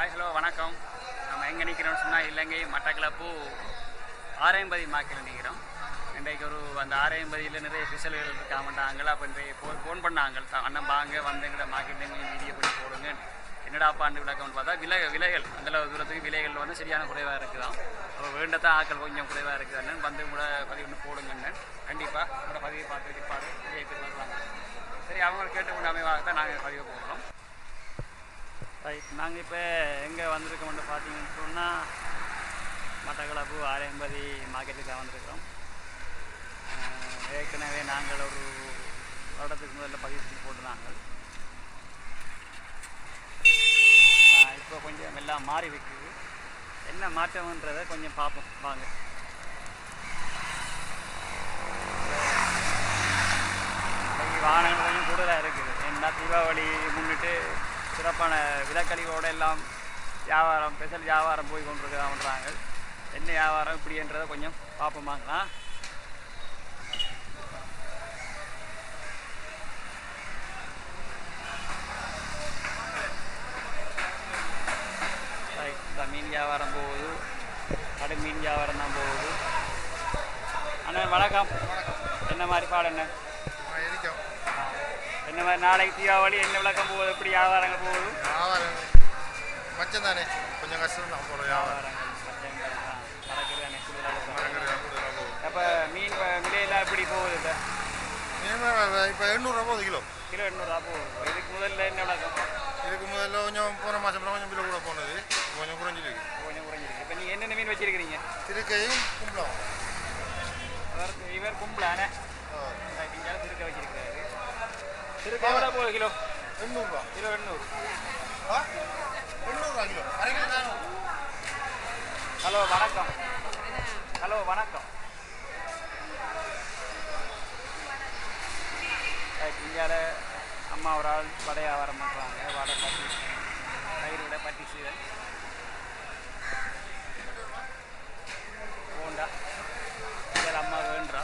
Hi hello வணக்கம். நம்ம எங்கே நிற்கிறோம்னு சொன்னால் இலங்கை மட்டக்களப்பு ஆரையம்பதி மாக்கில் நிற்கிறோம் இன்றைக்கு ஒரு அந்த ஆரையம்பதியில் நிறைய ஸ்பெஷல்கள் இருக்காமட்டாங்களா அப்போ இன்றைய போ ஃபோன் பண்ணாங்க. அண்ணன் வாங்க வந்து எங்கட மார்க்கெட்டில் வீடியோ பண்ணி போடுங்க என்னடா பாண்டு விளக்கம்னு பார்த்தா விலை விலைகள். அந்த தூரத்துக்கு விலைகள் வந்து சரியான குறைவாக இருக்குதான் அப்போ வேண்டத்தான் ஆக்கள் கொஞ்சம் குறைவாக இருக்குதுன்னு வந்து கூட பதிவு ஒன்று போடுங்கன்னு. கண்டிப்பாக கூட பதிவை பார்த்து இருப்பாரு. நிறைய பேர் வருவாங்க. சரி அவங்க கேட்டு கொண்டு அமைவாக தான் நாங்கள் பதிவு போடுறோம். ரைட் நாங்கள் இப்போ எங்கே வந்திருக்கோம்னு பார்த்தீங்கன்னு சொன்னால் மட்டக்களப்பு ஆரையம்பதி மார்க்கெட்டுக்கு தான் வந்திருக்கிறோம். ஏற்கனவே நாங்கள் ஒரு வருடத்துக்கு முதல்ல பதிவு செஞ்சு போட்டுருந்தாங்க. இப்போ கொஞ்சம் எல்லாம் மாறி வைக்குது என்ன மாற்றம்ன்றதை கொஞ்சம் பார்ப்போம். வாங்க. வாகனங்கள் கொஞ்சம் கூடுதலாக இருக்குது. ஏன்னா தீபாவளி முன்னிட்டு சிறப்பான விலக்கழிவோட எல்லாம் வியாபாரம் ஸ்பெஷல் வியாபாரம் போய் கொண்டிருக்கிறாங்கன்றாங்க என்ன வியாபாரம் இப்படின்றதை கொஞ்சம் பார்ப்போமாங்களா மீன் வியாபாரம் போகுது. கடை மீன் வியாபாரம் தான் போகுது. அண்ணன் வணக்கம். என்ன மாதிரி பாடண்ணே என்ன என்ன மாதிரி நாளைக்கு தீபாவளி என்ன விளக்கம் போகுது எப்படி வியாபாரங்கள் போகுது? வியாபாரம் மச்சம் தானே கொஞ்சம் கஷ்டம் தான் போகிற வியாபாரம் அப்போ மீன் விலையெல்லாம் எப்படி போகுது இனிமேல் இப்போ எண்ணூறுரூவா போகுது கிலோ. கிலோ எண்ணூறுரூவா போகுது. இதுக்கு முதல்ல என்ன விளக்கம்? இதுக்கு முதல்ல கொஞ்சம் போன மாதம் கொஞ்சம் கிலோ கூட போனது. கொஞ்சம் குறைஞ்சிருக்கு. கொஞ்சம் குறைஞ்சிருக்கு. இப்போ நீங்கள் என்னென்ன மீன் வச்சிருக்கிறீங்க? திருக்கையும் கும்பலம். இவர் இவர் கும்பலானே? இங்கே திருக்க வச்சிருக்கிறாரு. எவ்வளோ போகுது கிலோ எண்ணூறுரூவா கிலோ எண்ணூறு எண்ணூறுரூவா கிலோ ஹலோ வணக்கம் ஹலோ வணக்கம் இந்தியாவில் அம்மா ஒரு ஆள் வடை வியாபாரம் பண்ணுறாங்க வடை பட்டி தயிர் விட பட்டி சீரல் போண்டா இதில் அம்மா வேண்டா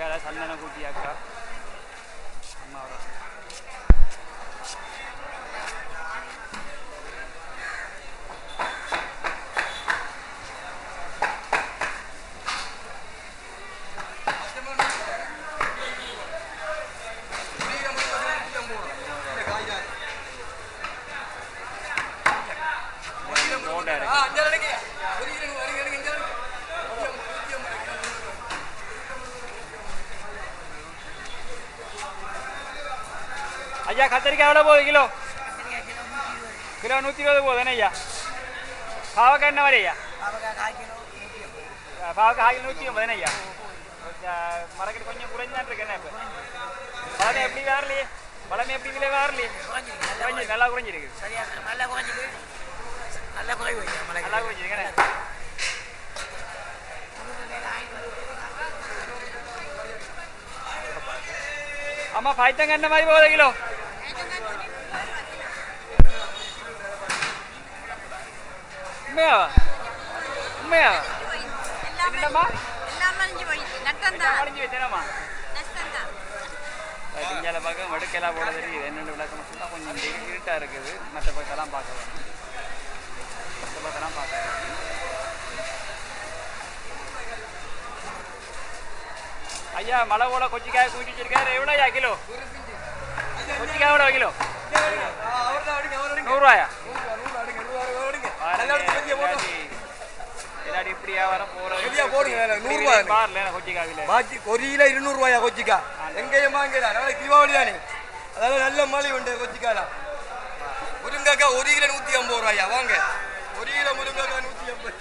இந்தியாவில் சந்தன கூட்டி அக்கா அம்மாவோட போண்டா இருக்கு ஐயா கத்திரிக்காய் எவ்வளோ போகுது கிலோ கிலோ நூற்றி இருபது போகுது ஐயா பாவக்காய் என்ன வரை ஐயா பாவக்காய் ஆகிய நூற்றி ஐம்பது ஐயா மரக்கடி கொஞ்சம் குறைஞ்சான் இருக்கு என்ன இப்போ பழமை எப்படி வரலையே பழமை எப்படி விலை வரலையே குறைஞ்சி நல்லா குறைஞ்சிருக்கு நல்லா குறைஞ்சிது நல்லா குறைவு நல்லா குறைஞ்சிருக்கு அம்மா பாய்த்தங்க என்ன மாதிரி போகுது கிலோ உண்மையாவா உண்மையாவா என்னம்மா? அடைஞ்சு வச்சேனம்மா இந்தியாவில் பார்க்க வடுக்கெல்லாம் போட தெரியுது. என்னென்ன விளக்கம் சொன்னால் கொஞ்சம் இரு- இருட்டா இருக்குது. மற்ற பக்கம்லாம் பார்க்க வேணும் மற்ற பக்கம்லாம் பார்க்க வேணும் ஐயா மழை போல கொச்சிக்காய் கூட்டி வச்சிருக்காரு. எவ்வளோ ஐயா கிலோ? கொச்சிக்காய் எவ்வளோ கிலோ? நூறுரூவாயா எல்லாரும் இப்படி வியாபாரம் ஹெவியா போடுங்க, வேலை, நூறு ரூபா போகிறேன் எனக்கு. பாருல கொச்சிக்காவில பாக்கி ஒரு கிலோ இருநூறுவாயா கொச்சிக்கா? எங்கேயும் வாங்கல அதனால தீபாவளி தானே அதனால நல்ல மழை உண்டு கொச்சிக்கால முருங்கைக்காய் ஒரு கிலோ நூற்றி ஐம்பது ரூபாயா? வாங்க. ஒரு கிலோ முருங்கைக்காய் நூற்றி ஐம்பது.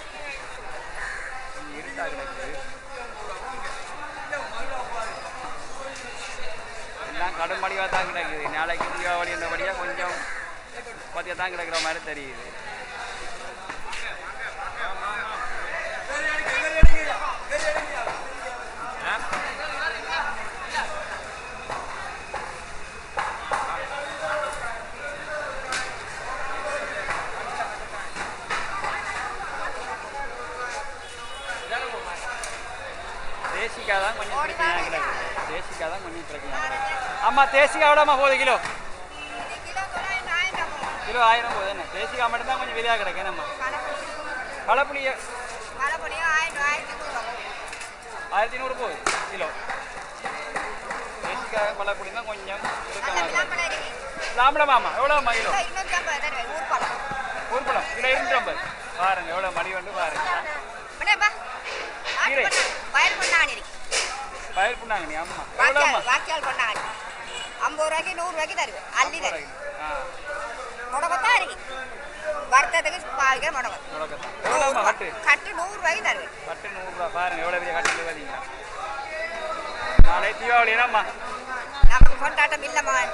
கடும் மலிவாக தான் கிடக்குது. நாளைக்கு தீபாவளி என்றபடியாக கொஞ்சம் பத்தியா தான் கிடக்குற மாதிரி தெரியுது. தேசிக்காய் தான் கொஞ்சம் பிரச்சனையாக கிடக்குது தேசிக்காய் தான் கொஞ்சம் பிரச்சனை கிடையாது அம்மா தேசிக்காய் எவ்வளோம்மா போகுது? கிலோ? கிலோ ஆயிரம் போகுது. என்ன? தேசிக்காய் மட்டும்தான் கொஞ்சம் விலையாக கிடைக்கும் என்னம்மா? களப்புளிய ஆயிரத்தி நூறு போகுது கிலோ. தேசிக்காய் களப்புளி தான் கொஞ்சம் லாம்பளமாம்மா எவ்வளோம்மா கிலோ? ஊர்பழம் ஊர்பழம் கிலோ இருநூற்றி ஐம்பது பாருங்க எவ்வளோ மணி வந்து பாருங்க. கீரை. வயல் இருக்கு பயிர் பண்ணாங்க நீ? அம்மா வாக்கியால் வாக்கியால் கொண்டாங்க ஐம்பது ரூபாய்க்கு நூறு ரூபாய்க்கு தருவேன். அள்ளி தருவேன். முடக்கத்தான் இருக்கு. வருத்தத்துக்கு பாவிக்கிற முடக்கம். கட்டு நூறு ரூபாய்க்கு தருவேன். கட்டு நூறுரூவா பாருங்க எவ்வளோ பெரிய கட்டு பார்த்தீங்களா நாளை தீபாவளி என்னம்மா நமக்கு கொண்டாட்டம் இல்லை மகன்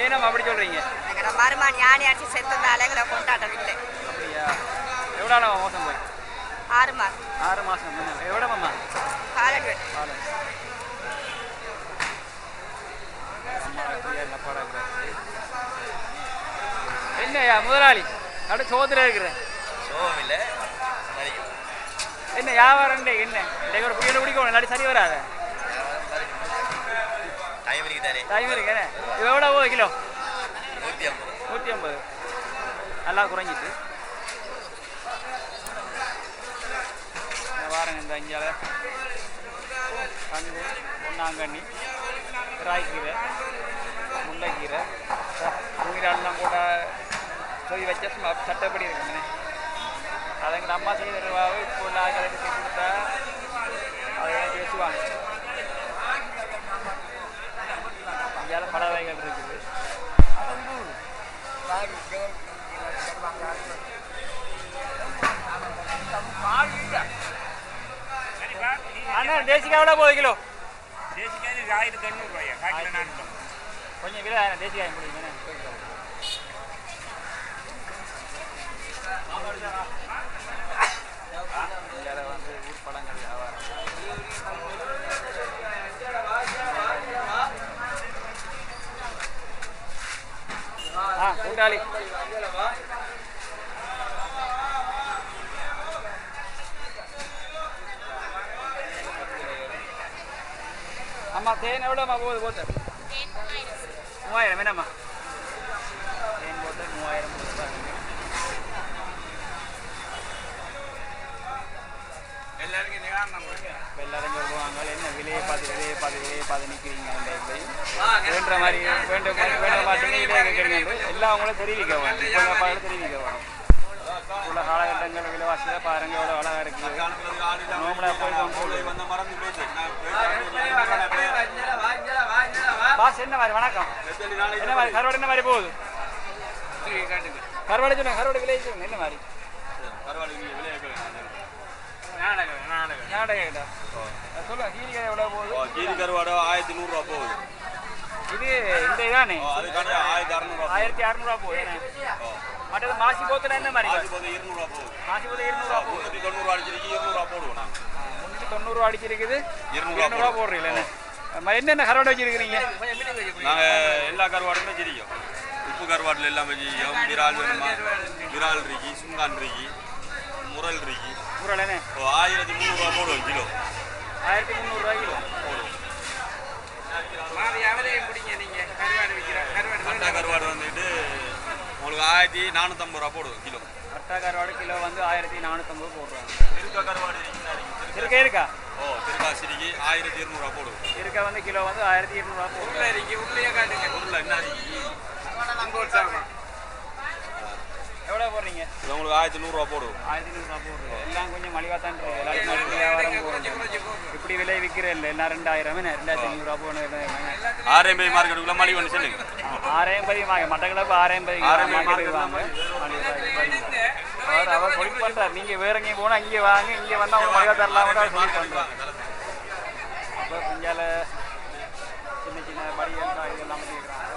ஏனம்மா அப்படி சொல்கிறீங்க எங்களோட மருமான் யானை அடிச்சு செத்ததால எங்களை கொண்டாட்டம் இல்லை. அப்படியா? எவ்வளோ மோசம் போய்? ஆறு மாதம் ஆறு மாதம் எவ்வளோம்மா என்னய்யா முதலாளி? கடை சோதனை இருக்கிறேன். சோகமில்லை. என்ன வியாபாரம் என்ன? ஒரு புயல் பிடிக்கணும் இல்லாட்டி சரி வராத. டைம் இருக்கு தானே டைம் இருக்கு என்ன இது எவ்வளோ கிலோ? நூற்றி ஐம்பது. நூற்றி ஐம்பது. நல்லா குறைஞ்சிட்டு. வாரங்க இந்த அஞ்சால கண்டு பொன்னாங்கண்ணி ராய்க்கீரை முல்லைக்கீரை உயிராடெல்லாம் கூட சொல்லி வச்சா சும்மா சட்டப்படி இருக்குங்கண்ணே அதை எங்கள் அம்மா செய்ய ரூபாவை இப்போ உள்ள ஆட்களுக்கு செய்து கொடுத்தா அதை எனக்கு வச்சுவாங்க இங்கேயால பல வகைகள் இருக்குது. அண்ணா தேசிக்காய் எவ்வளோ போகுது கிலோ. தேசிக்காய் ஆயிரத்தி எண்ணூறுபாயா காய்க்கில் நானூறு. கொஞ்சம் விலை தேசிக்காய் ஆ கூட்டாளி. அம்மா தேன் எவ்வளோம்மா போகுது போட்டு மூவாயிரம் என்னம்மா தேன் போட்டு மூவாயிரம் எல்லாருக்கும் எல்லாரும் சொல்லுவாங்க என்ன விலையை பார்த்து விலையை பார்த்து விலையை பார்த்து நிற்கிறீங்க வேண்ட மாதிரி வேண்ட மாதிரி வேண்ட விலையை கேட்குறீங்க அவங்களும் தெரிவிக்க வேணும் தெரிவிக்க வேணும் உள்ள காலகட்டங்கள் விலைவாசியை பாருங்க எவ்வளோ அழகாக இருக்குது நோம்பலா போய் பாஸ் என்ன மாதிரி வணக்கம் என்ன மாதிரி கருவாடு என்ன மாதிரி போகுது கருவாடு சொல்லுங்க கருவாடு விலை சொல்லுங்க என்ன மாதிரி சொல்லுங்க கீரிக்காய் எவ்வளோ போகுது கீரி கருவாடு ஆயிரத்தி நூறுரூவா போகுது இது இந்த இதானே அதுக்காண்டி ஆயிரத்தி அறநூறுவா ஆயிரத்தி அறுநூறுவா போகுது என்ன? மற்றது மாசி போத்துல என்ன மாதிரி? ஆயிரத்தி போது இருநூறுவா போகுது. மாசி போத்துல இருநூறுவா போகுது. முந்நூற்றி தொண்ணூறுவா அடிச்சிருக்கு இருநூறுவா போடுவோம் நாங்கள் முன்னூற்றி தொண்ணூறுவா அடிச்சிருக்குது. இருநூறுவா இருநூறுவா போடுறீங்களா என்னென்ன கரோட வச்சிருக்கிறீங்க? நாங்கள் எல்லா கருவாடுமே வச்சிருக்கோம். உப்பு கருவாட்டில் எல்லாம் வச்சிருக்கோம். விரால் வேணுமா? விரால் இருக்கு சுங்கான் இருக்கு முரல் இருக்கு. ஊரில் என்ன? ஓ ஆயிரத்தி முந்நூறுரூவா போடுவோம் கிலோ. ஆயிரத்தி முந்நூறுரூவா கிலோ. பிடிங்க நீங்கள் கருவாடு விற்கிற கருவாடு கருவாடு ஆயிரத்தி நானூற்றம்பது ரூபா போடுவோம் கிலோ. அட்டா கருவாடு கிலோ வந்து ஆயிரத்தி நானூற்றம்பது போடுறாங்க. திருக்கா கருவாடு இருக்கு. இருக்கா இருக்கா? ஓ திருக்காசிரிக்கு ஆயிரத்தி இருநூறுவா போடுவோம். இருக்க வந்து கிலோ வந்து ஆயிரத்தி இருநூறுவா போடுறோம் உள்ள இருக்கு உள்ளே காட்டுங்க. பொருள் என்ன இருக்கு? எவ்வளோ போடுறீங்க? இது உங்களுக்கு ஆயிரத்தி நூறுரூவா போடுவோம். ஆயிரத்தி நூறுரூவா போடுறோம் எல்லாம் கொஞ்சம் மலிவாக தான் இருக்கு எல்லாருக்கும் மலிவு வியாபாரம் இப்படி விலை விற்கிற இல்லை எல்லாம் ரெண்டாயிரம் ரெண்டாயிரத்தி ஐநூறுரூவா போகணும் ஆர்எம்பி மார்க்கெட்டுக்குள்ள மணி ஒன்று சொல்லுங்க. பதி வாங்க மட்டக்களப்பு பதி பதி மார்க்கெட்டுக்கு வாங்க. அவர் அவர் சொல்லி பண்றார். நீங்க வேற எங்கேயும் போனா இங்கே வாங்க இங்கே வந்தா அவங்க மலிவா தரலாம் அவர் சொல்லி பண்றாங்க அப்போ பிஞ்சால சின்ன சின்ன படிகள் தான் இதெல்லாம் கேட்குறாங்க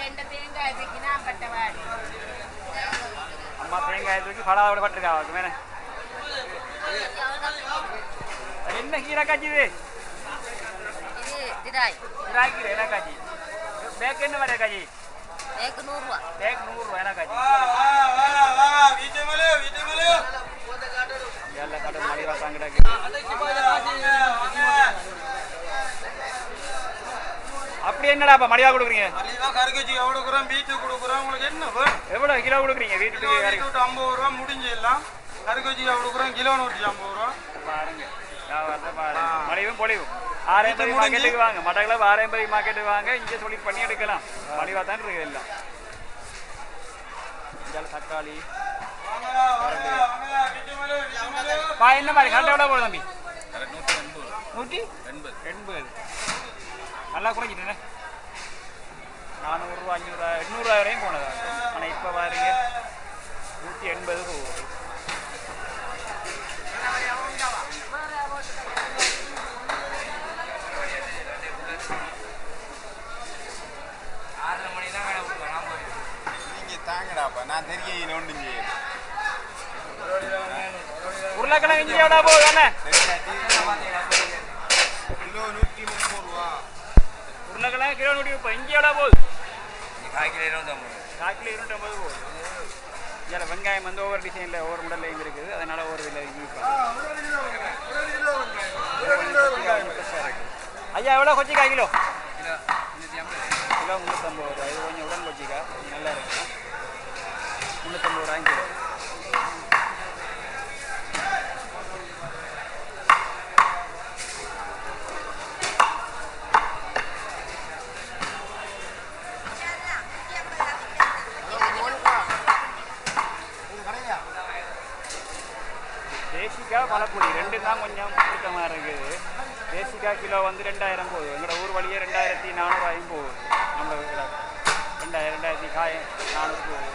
ரெண்டு தேங்காய் வைக்கினா பட்டவாடி அம்மா தேங்காய் தூக்கி படாவோட பட்டிருக்கா அவருக்கு வேணே என்ன கீரை காய்ச்சிது இது? திராய். ராய்க்கீரை என்ன காய்ச்சி? பேக் என்ன மாதிரி காய்ச்சி? ஏக்கு நூறுரூவா. பேக் நூறுரூவா. என்ன காய்ச்சி எல்லா கடை மலிவா தான் கிடக்கு தம்பி என்னடாப்பா மலிவா கொடுக்குறீங்க? மலிவா கருக்கு வச்சு கொடுக்குறோம் வீட்டுக்கு கொடுக்குறோம் உங்களுக்கு என்ன வேணும்? எவ்வளோ கிலோ கொடுக்குறீங்க? வீட்டுக்கு வீட்டு ஐம்பது ரூபா முடிஞ்சு எல்லாம். கருக்கு வச்சு கிலோ நூற்றி ஐம்பது ரூபா. பாருங்க. மலிவும் பொலிவும். முடிஞ்சு. மார்க்கெட்டுக்கு வாங்க. மட்டக்களப்பு ஆரையம்பதி மார்க்கெட்டுக்கு வாங்க. இங்கே சொல்லி பண்ணி எடுக்கலாம். மலிவாக தான் இருக்குது எல்லாம். தக்காளி. பா என்ன மாதிரி? கரெக்டாக எவ்வளோ போகுது தம்பி? நூற்றி எண்பது. எண்பது. நல்லா குறைஞ்சிட்டேனே நானூறுரூவா அஞ்சூறுரூவா எண்ணூறுரூவா வரையும் போனதா? ஆனால் இப்போ பாருங்க. நூற்றி எண்பது விட்டுருவோம் நான் போய் நீங்கள் தாங்கடாப்பா நான் தெரிய ஒன்றும் செய்யணும் உருளைக்கிழங்கு இஞ்சி எவ்வளோ போகுது? அண்ணே கிலோ நூற்றி முப்பது ரூபா. உருளைக்கிழங்கு கிலோ நூற்றி முப்பது. இஞ்சி எவ்வளோ போகுது? கால் கிலோ இருபத்தொம்பது காக்கில் இருநூற்றம்பது போகுது. இதில் வெங்காயம் வந்து ஒவ்வொரு டிசைனில் ஒவ்வொரு மாடல்லையும் இருக்குது. அதனால ஒவ்வொரு யூஸ் ஐயா எவ்வளோ கொச்சிக்காய் கிலோ? கிலோ கிலோ முந்நூற்றம்பது ரூபா இது கொஞ்சம் உடன் கொச்சிக்காய் கொஞ்சம் நல்லா இருக்கு முந்நூற்றம்பது ரூபாயும் கிலோ தேசிக்காய் பழப்புளி தான் கொஞ்சம் பிடித்தமாக இருக்குது. தேசிக்காய் கிலோ வந்து ரெண்டாயிரம் போகுது. எங்களோட ஊர் வழியே ரெண்டாயிரத்தி நானூறாயும் போகுது. நம்ம ரெண்டாயிரம் ரெண்டாயிரத்தி காயம் நானூறு போகுது.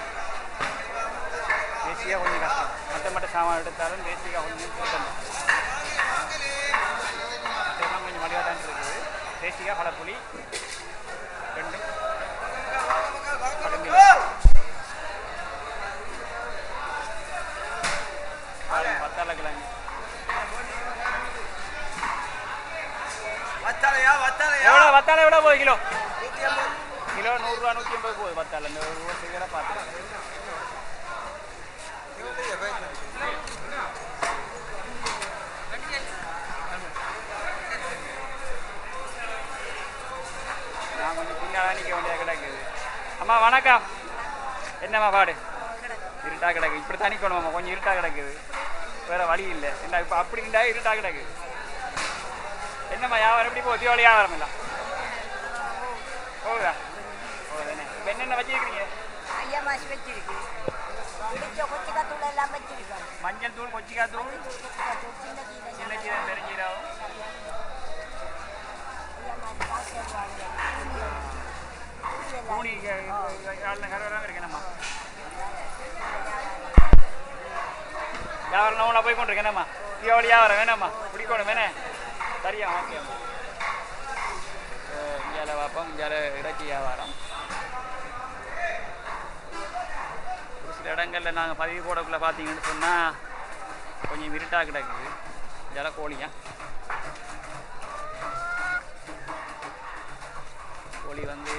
தேசிக்காய் கொஞ்சம் கஷ்டம். மற்ற மற்ற சாமான் எடுத்தாலும் தேசிக்கா கொஞ்சம் கஷ்டம். மற்றெல்லாம் கொஞ்சம் மலிவாக தான் இருக்குது. தேசிக்கா பழப்புளி. கிலோ கிலோ நூறுரூவா நூற்றி ஐம்பது போகுது பத்தால இந்த ஒரு ரூபா சிகரை பார்த்து நான் கொஞ்சம் பின்னால் நிற்க வேண்டிய கிடக்குது அம்மா வணக்கம் என்னம்மா பாடு இருட்டாக கிடக்கு இப்படி தான் கொண்டுமாம்மா கொஞ்சம் இருட்டாக கிடக்குது வேற வழி இல்லை என்ன இப்போ அப்படி இருந்தால் இருட்டாக கிடக்குது என்னம்மா வியாபாரம் எப்படி போ தீபாவளி வியாபாரம் இல்லை போகுதா? போகுதானே. இப்போ என்னென்ன வச்சிருக்கிறீங்க? ஐயா மாசி வச்சிருக்கு. கொச்சிக்காய் தூள் எல்லாம் வச்சிருக்கோம். மஞ்சள் தூள் கொச்சிக்காய் தூள்? சின்ன சீரகம் சீரகம் பெருஞ்சீரகம் பூனி கரவராக இருக்கு என்னம்மா? வியாபாரம் நான் போய் கொண்டிருக்கேன் என்னம்மா? தீபாவளி வியாபாரம் வேணாம்மா? பிடிக்கணும் வேணே. சரியா ஓகே. இந்தியாவில் பார்ப்போம். இந்தியாவில் இறைச்சி வியாபாரம். ஒரு சில இடங்களில் நாங்கள் பதிவு போடக்குள்ள பார்த்தீங்கன்னு சொன்னால் கொஞ்சம் இருட்டாக கிடக்குது. ஜல கோழியா கோழி வந்து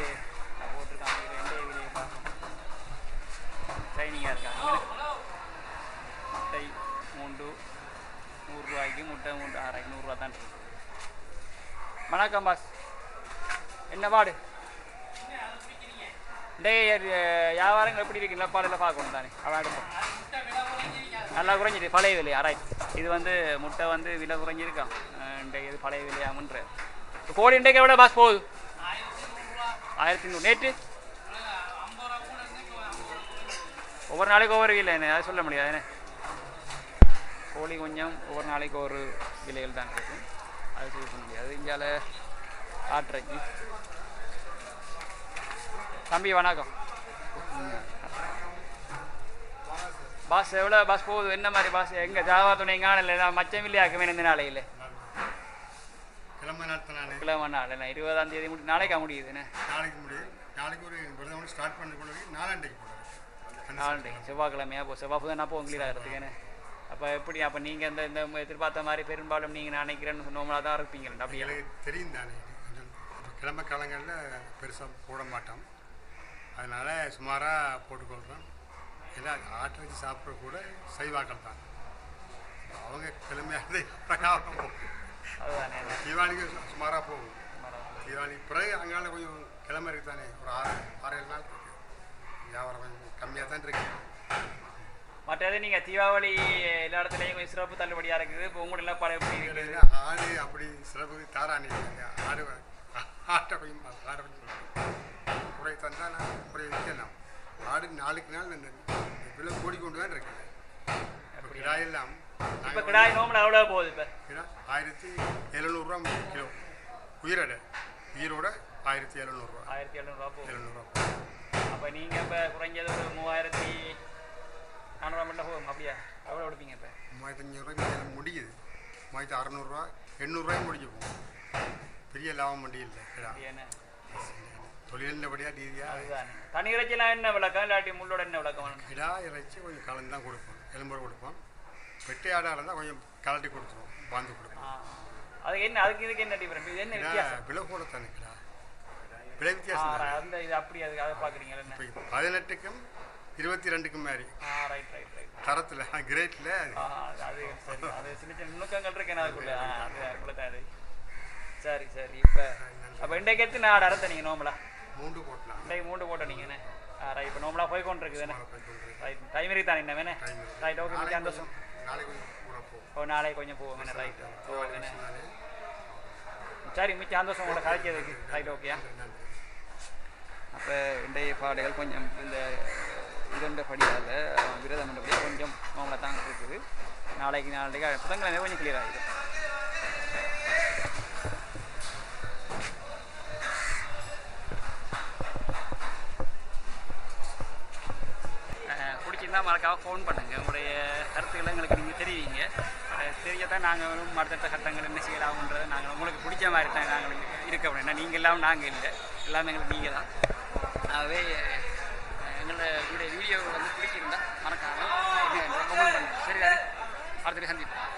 போட்டிருக்காங்க ரெண்டே விலையை பார்க்கணும் ட்ரைனிங்காக இருக்காங்க. முட்டை மூண்டு நூறுரூவாய்க்கு முட்டை மூண்டு ஆறாயிரம் நூறுரூவா தான் இருக்கு. வணக்கம் பாஸ். என்ன பாடு? டேய் வியாபாரங்கள் எப்படி இருக்கு? நிலப்பாடில் பார்க்கணும் தானே. அவன் நல்லா குறைஞ்சிருக்கு பழைய விலை ஆராய்ச்சி இது வந்து முட்டை வந்து விலை குறைஞ்சிருக்கான். இன்றைக்கு இது பழைய விலையாமன்ற கோழி இன்றைக்கு எவ்வளோ பாஸ் போகுது? ஆயிரத்தி நூறு. நேற்று? ஒவ்வொரு நாளைக்கு ஒவ்வொரு விலை என்ன? அதை சொல்ல முடியாது. என்ன? கோழி கொஞ்சம் ஒவ்வொரு நாளைக்கு ஒரு விலைகள் தான் இருக்கும் அது சொல்ல முடியாது. இந்தியாவில் ஆட்டுறக்கு தம்பி வணக்கம். பாஸ் எவ்வளோ பாஸ் போகுது? என்ன மாதிரி பாஸ்? எங்கே ஜாவா துணை காணல நான் மச்சம் இல்லையாக்குமே இந்த நாளையில்? கிழமை நாள். என்ன இருபதாம் தேதி முடி நாளைக்கா முடியுதுண்ணே நாளைக்கு முடியும் நாளைக்கு ஒரு விரதம் ஸ்டார்ட் பண்ணி கொண்டு நாலாண்டைக்கு போடுறேன் நாளை செவ்வாய்க்கிழமையா? போ செவ்வாய் புதன் அப்போ உங்களுக்கு ஆகிறதுக்குன்னு அப்போ எப்படி? அப்போ நீங்கள் இந்த இந்த எதிர்பார்த்த மாதிரி பெரும்பாலும் நீங்கள் நினைக்கிறேன்னு சொன்னோம்னா தான் இருப்பீங்க அப்படியே? எங்களுக்கு தெரியும் தானே கிழமை காலங்களில் பெருசாக போட மாட்டோம். அதனால் சுமாராக போட்டுக்கொள்கிறோம் எல்லாம் ஆட்டு வச்சு சாப்பிட்ற கூட சைவாக்கள் தான். அவங்க கிழமையாக தீபாவளிக்கு சுமாராக போகும். தீபாவளி பிறகு அங்கால கொஞ்சம் கிளம்ப இருக்கு தானே. ஒரு ஆறு ஆறு ஏழு நாள் இருக்கு. வியாபாரம் கொஞ்சம் கம்மியாக தான் இருக்கு. மற்றது நீங்கள் தீபாவளி எல்லா இடத்துலையும் கொஞ்சம் சிறப்பு தள்ளுபடியாக இருக்குது. இப்போ உங்களோட எல்லாம் இருக்குது? இல்ல, ஆடு அப்படி சிறப்பு தாராணி ஆடு ஆட்டை கொஞ்சம் ஆடை குறை தந்தா நான் குறை வைக்கலாம் ஆடு நாளுக்கு நாள் இந்த விலை கூடிக்கொண்டு தான் இருக்குது இப்போ கிடாயெல்லாம் இப்போ கிடாய் எவ்வளோ போகுது இப்போ கிடா ஆயிரத்தி எழுநூறுவா கிலோ உயிரடை உயிரோட ஆயிரத்தி எழுநூறுவா ஆயிரத்தி எழுநூறுவா போகுது எழுநூறுவா அப்போ நீங்கள் இப்போ குறைஞ்சது ஒரு மூவாயிரத்தி நானூறுவா மட்டும் போகும் அப்படியா எவ்வளோ கொடுப்பீங்க இப்போ மூவாயிரத்தி அஞ்சூறுரூவா முடியுது மூவாயிரத்தி அறநூறுவா எண்ணூறுரூவாயும் முடிஞ்சு போகும் பெரிய லாபம் இல்லை. தொழிலினபடியாக ரீதியாக தனி இறைச்சிலாம் என்ன விளக்கம்? இல்லாட்டி முள்ளோட என்ன விளக்கம் கிடா இறைச்சி கொஞ்சம் கலந்து தான் கொடுப்போம். எலும்போடு கொடுப்போம். வெட்டை ஆடாக இருந்தால் கொஞ்சம் கலட்டி கொடுத்துருவோம். பாந்து கொடுப்போம். அதுக்கு என்ன? அதுக்கு இதுக்கு என்ன டிஃபரன்ஸ் இது என்ன வித்தியாசம்? விலை கூட தானே கிடா விலை வித்தியாசம். அந்த இது அப்படி அது அதை பார்க்குறீங்க இப்போ பதினெட்டுக்கும் இருபத்தி ரெண்டுக்கும் மாதிரி ரைட் ரைட் ரைட் தரத்தில் கிரேட்டில் அது அது சின்ன சின்ன நுணுக்கங்கள் இருக்கு அதுக்குள்ள? அது அதுக்குள்ள தான் அது. சரி சரி இப்போ. அப்போ இன்றைக்கு ஆடு அறுத்த நீங்கள் நோம்பலா? மூண்டு போட்டலாம். இன்றைக்கு மூண்டு போட்ட நீங்கள் என்ன? ஆ ரைட் இப்போ நோம்பலா போய் கொண்டு இருக்குது என்ன ரைட் டைம் இருக்கு தானே என்ன? வேணே Time இருக்கு. ரைட் ஓகே மிக்க சந்தோஷம். ஓ நாளைக்கு கொஞ்சம் என்ன? ரைட் ஓ என்ன? தானே? சரி மிச்ச சந்தோஷம் உங்களை கதைக்கிறதுக்கு ரைட் ஓகேயா அப்போ இன்றைய பாடுகள் கொஞ்சம் இந்த இதண்ட படியால் விரதம் பண்ணபடியாக கொஞ்சம் அவங்கள தான் இருக்குது. நாளைக்கு நாளைக்கு புதன்கிழமை கொஞ்சம் கிளியர் ஆகிடும் எங்களுக்காக ஃபோன் பண்ணுங்கள் உங்களுடைய கருத்துக்களை எங்களுக்கு நீங்கள் தெரிவிங்க. தெரியத்தான் நாங்கள் அடுத்தடுத்த கட்டங்கள் என்ன செய்யலாம்ன்றதை நாங்கள் உங்களுக்கு பிடிச்ச மாதிரி தான் நாங்கள் இருக்க முடியும் நீங்கள் இல்லாமல் நாங்கள் இல்லை. எல்லாமே எங்களுக்கு நீங்கள் தான். ஆகவே அஹ், எங்களோட என்னுடைய வீடியோ வந்து பிடிச்சிருந்தா மறக்காமல் சரி அடுத்த சந்திப்போம்.